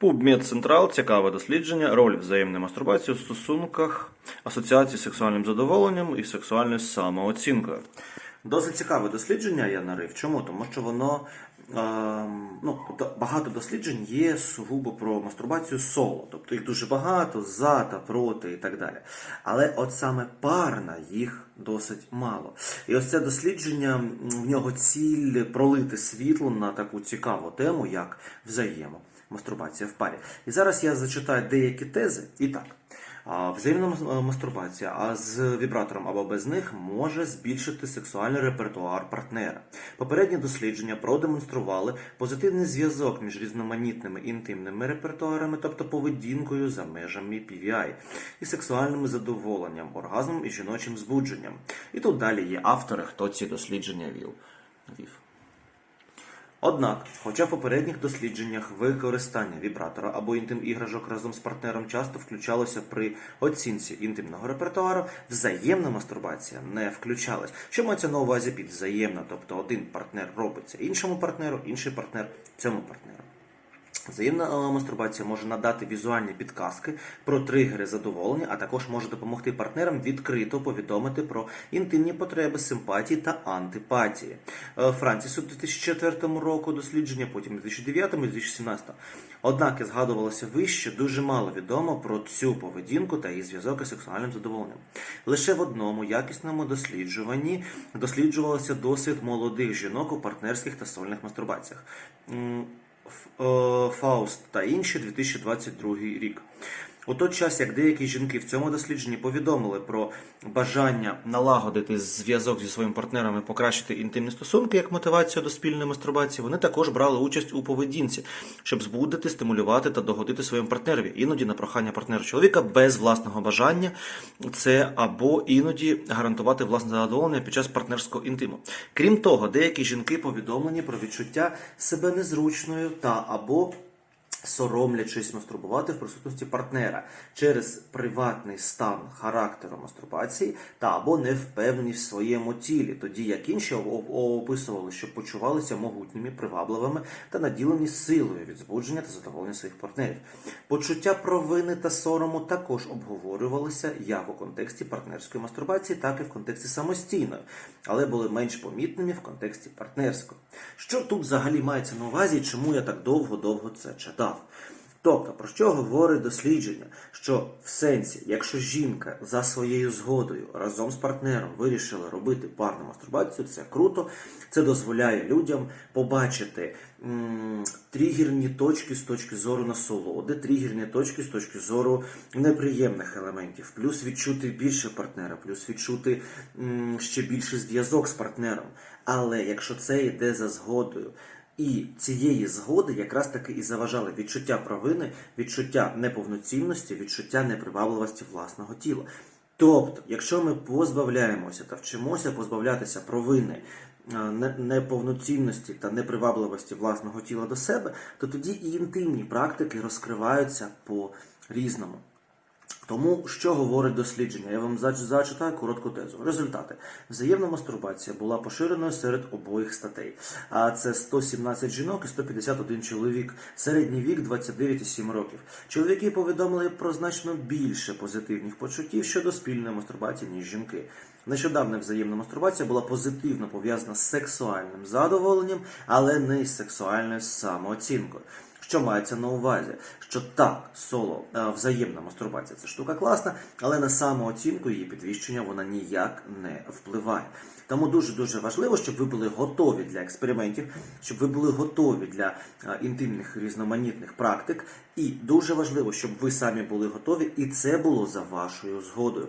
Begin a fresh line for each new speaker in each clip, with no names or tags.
PubMed Централ цікаве дослідження роль взаємної мастурбації у стосунках асоціації з сексуальним задоволенням і сексуальною самооцінкою. Досить цікаве дослідження я нарив. Чому? Тому що воно ем, ну, тобто багато досліджень є сугубо про мастурбацію соло. Тобто їх дуже багато, за та проти і так далі. Але от саме парна їх досить мало. І ось це дослідження в нього ціль пролити світло на таку цікаву тему, як взаємо мастурбація в парі. І зараз я зачитаю деякі тези. І так. Взаємна мастурбація, а з вібратором або без них може збільшити сексуальний репертуар партнера. Попередні дослідження продемонстрували позитивний зв'язок між різноманітними інтимними репертуарами, тобто поведінкою за межами PVI, і сексуальним задоволенням, оргазмом і жіночим збудженням. І тут далі є автори, хто ці дослідження вів. Однак, хоча в попередніх дослідженнях використання вібратора або інтим-іграшок разом з партнером часто включалося при оцінці інтимного репертуару, взаємна мастурбація не включалась. Що мається на увазі під взаємна? Тобто один партнер робиться іншому партнеру, інший партнер цьому партнеру. Взаємна е, мастурбація може надати візуальні підказки про тригери задоволення, а також може допомогти партнерам відкрито повідомити про інтимні потреби симпатії та антипатії. Е, Франціс у 2004 року дослідження, потім у 2009 і 2017. Однак, як згадувалося вище, дуже мало відомо про цю поведінку та її зв'язок із сексуальним задоволенням. Лише в одному якісному досліджуванні досліджувався досвід молодих жінок у партнерських та сольних мастурбаціях. Е, Фауст та інші 2022 рік. У той час, як деякі жінки в цьому дослідженні повідомили про бажання налагодити зв'язок зі своїм партнером і покращити інтимні стосунки як мотивацію до спільної мастурбації, вони також брали участь у поведінці, щоб збудити, стимулювати та догодити своєму партнерові. Іноді на прохання партнера чоловіка без власного бажання це або іноді гарантувати власне задоволення під час партнерського інтиму. Крім того, деякі жінки повідомлені про відчуття себе незручною та або соромлячись мастурбувати в присутності партнера через приватний стан характеру мастурбації та або невпевненість в своєму тілі, тоді як інші описували, що почувалися могутніми, привабливими та наділені силою від збудження та задоволення своїх партнерів. Почуття провини та сорому також обговорювалися як у контексті партнерської мастурбації, так і в контексті самостійної, але були менш помітними в контексті партнерської. Що тут взагалі мається на увазі, чому я так довго-довго це читав? Тобто, про що говорить дослідження? Що в сенсі, якщо жінка за своєю згодою разом з партнером вирішила робити парну мастурбацію, це круто. Це дозволяє людям побачити м, тригерні точки з точки зору насолоди, тригерні точки з точки зору неприємних елементів, плюс відчути більше партнера, плюс відчути м, ще більший зв'язок з партнером. Але якщо це йде за згодою, і цієї згоди якраз таки і заважали відчуття провини, відчуття неповноцінності, відчуття непривабливості власного тіла. Тобто, якщо ми позбавляємося та вчимося позбавлятися провини, е, неповноцінності та непривабливості власного тіла до себе, то тоді і інтимні практики розкриваються по різному. Тому що говорить дослідження? Я вам зачитаю коротку тезу. Результати. Взаємна мастурбація була поширеною серед обох статей. А це 117 жінок і 151 чоловік. Середній вік 29,7 років. Чоловіки повідомили про значно більше позитивних почуттів щодо спільної мастурбації, ніж жінки. Нещодавна взаємна мастурбація була позитивно пов'язана з сексуальним задоволенням, але не з сексуальною самооцінкою. Що мається на увазі? Що так, соло, е, взаємна мастурбація це штука класна, але на самооцінку її підвищення вона ніяк не впливає. Тому дуже дуже важливо, щоб ви були готові для експериментів, щоб ви були готові для е, інтимних різноманітних практик. І дуже важливо, щоб ви самі були готові, і це було за вашою згодою.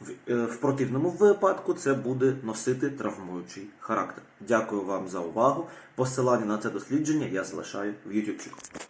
В, е, противному випадку це буде носити травмуючий характер. Дякую вам за увагу. Посилання на це дослідження я залишаю в YouTube.